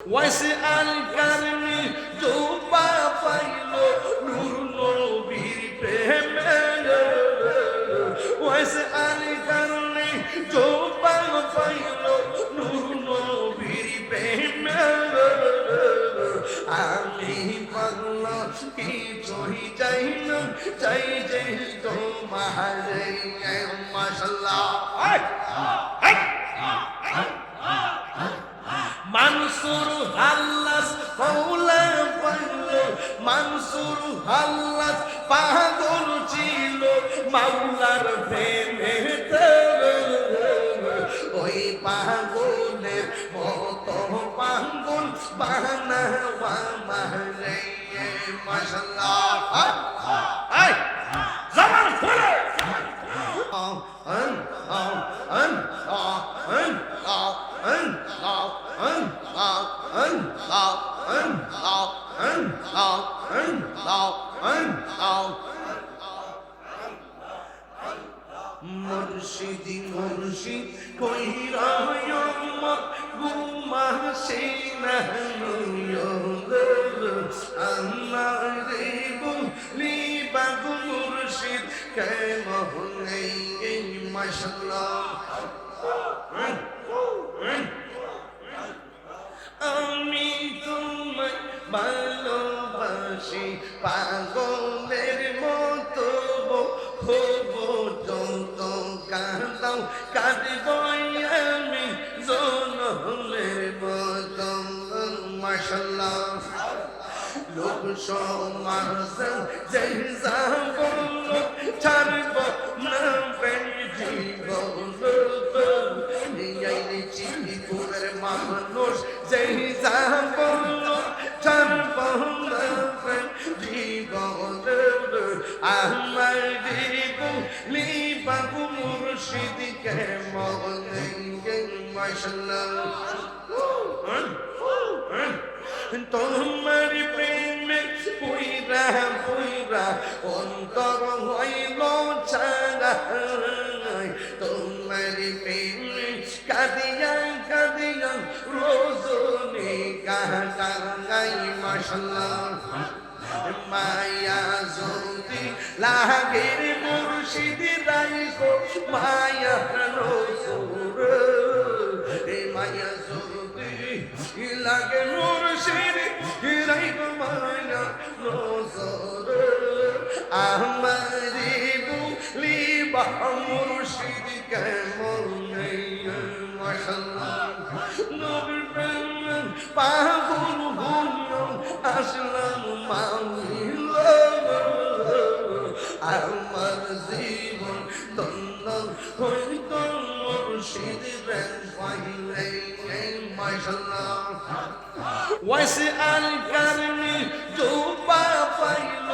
ওয়াইসে al Qarni জোপা pile নূর নবীর প্রেমে ওয়াইসে আল কারনি জোপা পাইল নূর নবীর প্রেমে আমি পাগল কি চহি যাই না চাই যে তোমার মুর্শিদি মুর্শিদ কইরা মত গুমাসে আমি তোমায় ভালোবাসি, পাগলের মতো হব যত কাঁদাও কাঁদব আমি জনমের মতো মাসাল্লাহ লোক সমাজ যে যাব, ছাড়ব না। আমার জীবন লিবাবু মুর্শিদ কে মনে মাসাল্লাহ তোমার প্রেমে পুইরা পুইরা অন্তর হইল ছাড়া তোমার প্রেমে কাদিয়া কাদিয়া রোজনে কাটাই মশলা যদি লাগের মুর্শিদ মায়া রসুর এ মায়া যদি লাগে মুর্শিদ মায়া রসুর আমারি বুলি বা মুর্শিদ কেমন হইলাম আসলাম জীবন দন্দ হইত মুর্শিদ প্রেম পাইলে মাশাল্লাহ ওয়াইসে আল কারনি জোপা পাইল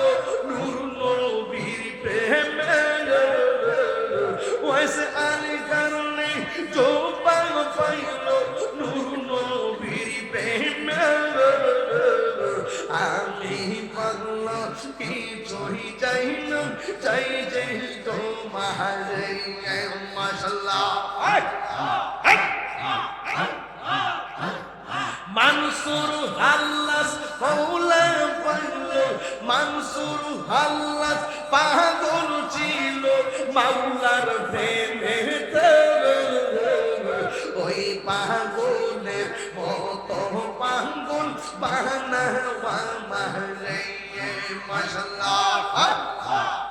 মানসুর হাল্লাস কৌলা পাইল মানসুর হাল্লাস পাগল ছিল, মাওলার প্রেমে ওই পাগলের মতো পাগল বানাওয়া মারে মাশাল্লাহ।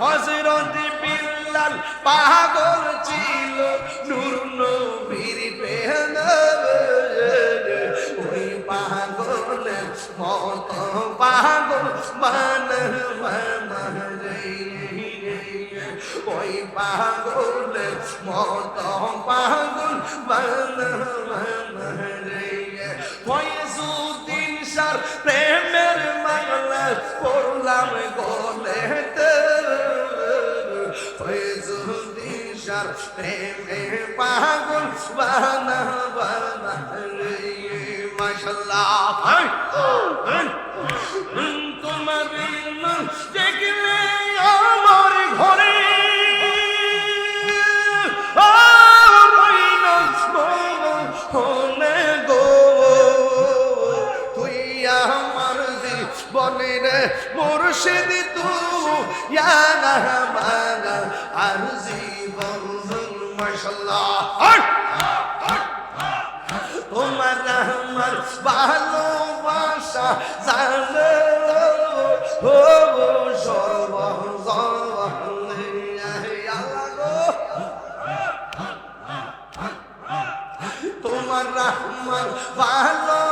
হজরত বিল্লাল পাগল ছিল, নূর নবীর প্রেম ওই পাগল মত পাগল বানাওয়া মারে ওই পাগল মত পাগল বানারে সার প্রেমে পাগল বানা বানা রে মাশাল্লাহ। তোমার মুর্শিদ তু ইয়ানা বাগা আর জীবন মাশাল্লাহ তোমার আমার ভালোবাসা জানো ও তোমার আমার ভালোবাসা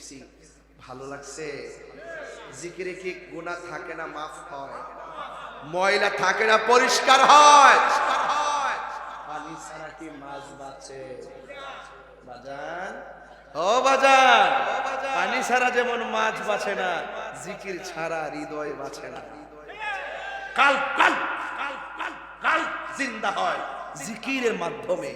করছি। ভালো লাগছে? জিকিরে কি গুণা থাকে না, মাফ হয়? ময়লা থাকে না, পরিষ্কার হয়? পানি ছাড়া কি মাছ বাঁচে? বাজান? ও বাজান, পানি ছাড়া যেমন মাছ বাঁচে না, জিকির ছাড়া হৃদয় বাঁচে না। কাল কাল কাল কাল কাল, জিন্দা হয়। জিকিরের মাধ্যমে